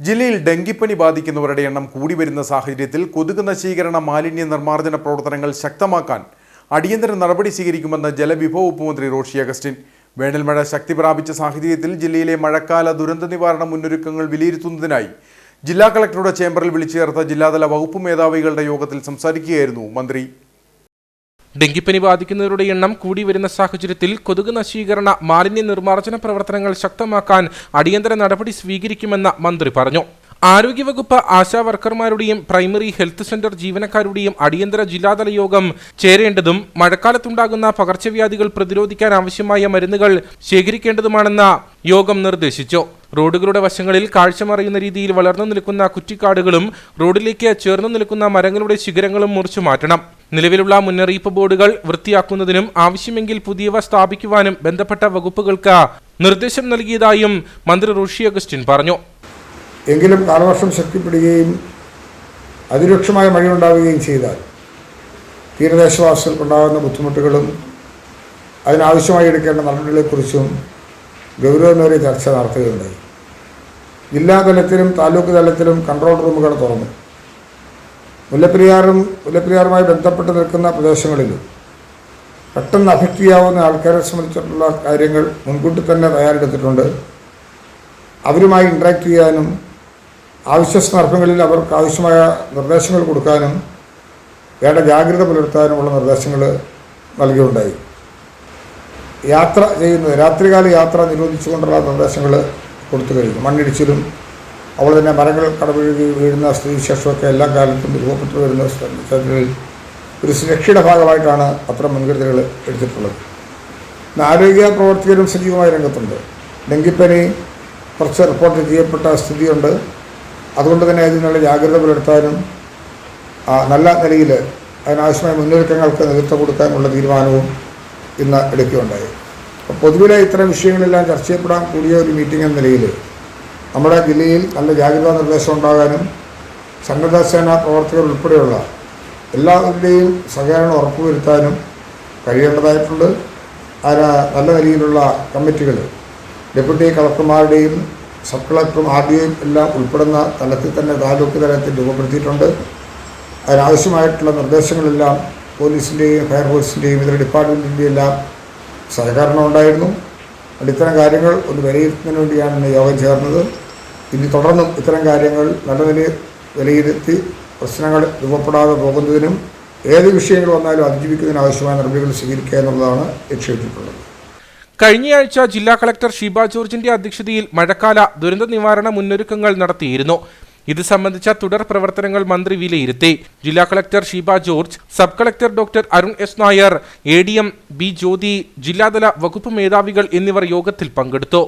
ജില്ലയിൽ ഡെങ്കിപ്പനി ബാധിക്കുന്നവരുടെ എണ്ണം കൂടി വരുന്ന സാഹചര്യത്തിൽ കൊതുക് നശീകരണ മാലിന്യ നിർമ്മാർജന പ്രവർത്തനങ്ങൾ ശക്തമാക്കാൻ അടിയന്തര നടപടി സ്വീകരിക്കുമെന്ന് ജലവിഭവ ഉപമന്ത്രി റോഷി അഗസ്റ്റിൻ. വേനൽമഴ ശക്തി പ്രാപിച്ച സാഹചര്യത്തിൽ ജില്ലയിലെ മഴക്കാല ദുരന്ത നിവാരണ മുന്നൊരുക്കങ്ങൾ വിലയിരുത്തുന്നതിനായി ജില്ലാ കളക്ടറുടെ ചേംബറിൽ വിളിച്ചു ചേർത്ത ജില്ലാതല വകുപ്പ് മേധാവികളുടെ യോഗത്തിൽ സംസാരിക്കുകയായിരുന്നു മന്ത്രി. ഡെങ്കിപ്പനി ബാധിക്കുന്നവരുടെ എണ്ണം കൂടി വരുന്ന സാഹചര്യത്തിൽ കൊതുക് നശീകരണ മാലിന്യ നിർമ്മാർജന പ്രവർത്തനങ്ങൾ ശക്തമാക്കാൻ അടിയന്തര നടപടി സ്വീകരിക്കുമെന്ന് മന്ത്രി പറഞ്ഞു. ആരോഗ്യവകുപ്പ് ആശാ വർക്കർമാരുടെയും പ്രൈമറി ഹെൽത്ത് സെന്റർ ജീവനക്കാരുടെയും അടിയന്തര ജില്ലാതല യോഗം ചേരേണ്ടതും മഴക്കാലത്തുണ്ടാകുന്ന പകർച്ചവ്യാധികൾ പ്രതിരോധിക്കാൻ ആവശ്യമായ മരുന്നുകൾ ശേഖരിക്കേണ്ടതുമാണെന്ന് യോഗം നിർദ്ദേശിച്ചു. റോഡുകളുടെ വശങ്ങളിൽ കാഴ്ച മറയുന്ന രീതിയിൽ വളർന്നു നിൽക്കുന്ന കുറ്റിക്കാടുകളും റോഡിലേക്ക് ചേർന്നു നിൽക്കുന്ന മരങ്ങളുടെ ശിഖരങ്ങളും മുറിച്ചു മാറ്റണം. നിലവിലുള്ള മുന്നറിയിപ്പ് ബോർഡുകൾ വൃത്തിയാക്കുന്നതിനും ആവശ്യമെങ്കിൽ പുതിയവ സ്ഥാപിക്കുവാനും ബന്ധപ്പെട്ട വകുപ്പുകൾക്ക് നിർദ്ദേശം നൽകിയതായും മന്ത്രി റോഷി അഗസ്റ്റിൻ പറഞ്ഞു. എങ്കിലും കാലവർഷം ശക്തിപ്പെടുകയും അതിരൂക്ഷമായ മഴയുണ്ടാവുകയും ചെയ്താൽ തീരദേശവാസികൾക്കുണ്ടാകുന്ന ബുദ്ധിമുട്ടുകളും അതിനാവശ്യമായി എടുക്കേണ്ട നടപടികളെക്കുറിച്ചും ഗൗരവമേറിയ ചർച്ച നടത്തുകയുണ്ടായി. ജില്ലാ തലത്തിലും താലൂക്ക് തലത്തിലും കൺട്രോൾ റൂമുകൾ തുറന്നു. മുല്ലപ്പെരിയാറും മുല്ലപ്പെരിയാറുമായി ബന്ധപ്പെട്ട് നിൽക്കുന്ന പ്രദേശങ്ങളിലും പെട്ടെന്ന് അഫക്റ്റ് ചെയ്യാവുന്ന ആൾക്കാരെ സംബന്ധിച്ചിട്ടുള്ള കാര്യങ്ങൾ മുൻകൂട്ടി തന്നെ തയ്യാറെടുത്തിട്ടുണ്ട്. അവരുമായി ഇൻട്രാക്ട് ചെയ്യാനും ആവശ്യ സന്ദർഭങ്ങളിൽ അവർക്ക് ആവശ്യമായ നിർദ്ദേശങ്ങൾ കൊടുക്കാനും വേണ്ട ജാഗ്രത പുലർത്താനുമുള്ള നിർദ്ദേശങ്ങൾ നൽകിയുണ്ടായി. യാത്ര ചെയ്യുന്നത് രാത്രികാല യാത്ര നിരോധിച്ചുകൊണ്ടുള്ള നിർദ്ദേശങ്ങൾ കൊടുത്തു കഴിഞ്ഞു. മണ്ണിടിച്ചിലും അതുപോലെ തന്നെ മരങ്ങൾ കടപുഴകി വീഴുന്ന സ്ത്രീ സ്ഥിതിവിശേഷമൊക്കെ എല്ലാ കാലത്തും രൂപപ്പെട്ടു വരുന്ന സ്ഥലങ്ങളിൽ ഒരു സുരക്ഷയുടെ ഭാഗമായിട്ടാണ് അത്തരം മുൻകരുതലുകൾ എടുത്തിട്ടുള്ളത്. ഇന്ന് ആരോഗ്യ പ്രവർത്തകരും സജീവമായ രംഗത്തുണ്ട്. ഡെങ്കിപ്പനി കുറച്ച് റിപ്പോർട്ട് ചെയ്യപ്പെട്ട സ്ഥിതിയുണ്ട്. അതുകൊണ്ട് തന്നെ അതിനുള്ള ജാഗ്രത പുലർത്താനും നല്ല നിലയിൽ അതിനാവശ്യമായ മുന്നൊരുക്കങ്ങൾക്ക് നേതൃത്വം കൊടുക്കാനുള്ള തീരുമാനവും ഇന്ന് എടുക്കുകയുണ്ടായി. പൊതുവിലെ ഇത്തരം വിഷയങ്ങളെല്ലാം ചർച്ച ചെയ്യപ്പെടാൻ കൂടിയ ഒരു മീറ്റിംഗ് എന്ന നിലയിൽ നമ്മുടെ ജില്ലയിൽ നല്ല ജാഗ്രതാ നിർദ്ദേശം ഉണ്ടാകാനും സംഘടനാസേന പ്രവർത്തകർ ഉൾപ്പെടെയുള്ള എല്ലാവരുടെയും സഹകരണം ഉറപ്പുവരുത്താനും കഴിയേണ്ടതായിട്ടുണ്ട്. അതിന് നല്ല നിലയിലുള്ള കമ്മിറ്റികൾ ഡെപ്യൂട്ടി കളക്ടർമാരുടെയും സബ് കളക്ടറും ആർ ഡി ഒയും എല്ലാം ഉൾപ്പെടുന്ന തലത്തിൽ തന്നെ താലൂക്ക് തലത്തിൽ രൂപപ്പെടുത്തിയിട്ടുണ്ട്. അതിനാവശ്യമായിട്ടുള്ള നിർദ്ദേശങ്ങളെല്ലാം പോലീസിന്റെയും ഫയർഫോഴ്സിന്റെയും ഇതര ഡിപ്പാർട്ട്മെന്റിന്റെയും എല്ലാം സഹകരണം ഉണ്ടായിരുന്നു. അതുകൊണ്ട് ഇത്തരം കാര്യങ്ങൾ ഒന്ന് വിലയിരുത്തുന്നതിന് വേണ്ടിയാണ് ഇന്ന് യോഗം ചേർന്നത്. ഇനി തുടർന്നും ഇത്തരം കാര്യങ്ങൾ നല്ല നിലയിൽ വിലയിരുത്തി പ്രശ്നങ്ങൾ രൂപപ്പെടാതെ പോകുന്നതിനും ഏത് വിഷയങ്ങൾ വന്നാലും അതിജീവിക്കുന്നതിന് ആവശ്യമായ നടപടികൾ സ്വീകരിക്കുക എന്നുള്ളതാണ് ലക്ഷ്യമിട്ടിട്ടുള്ളത് കഴിഞ്ഞയാഴ്ച ജില്ലാ കളക്ടർ ഷീബ ജോർജിന്റെ അധ്യക്ഷതയിൽ മഴക്കാല ദുരന്ത നിവാരണ മുന്നൊരുക്കങ്ങൾ നടത്തിയിരുന്നു. ഇത് സംബന്ധിച്ച തുടർ പ്രവർത്തനങ്ങൾ മന്ത്രി വിലയിരുത്തി. ജില്ലാ collector Sheeba George sub collector doctor Arun S Nair A D M B Jyothi ജില്ലാതല വകുപ്പ് മേധാവികൾ എന്നിവർ യോഗത്തിൽ പങ്കെടുത്തു.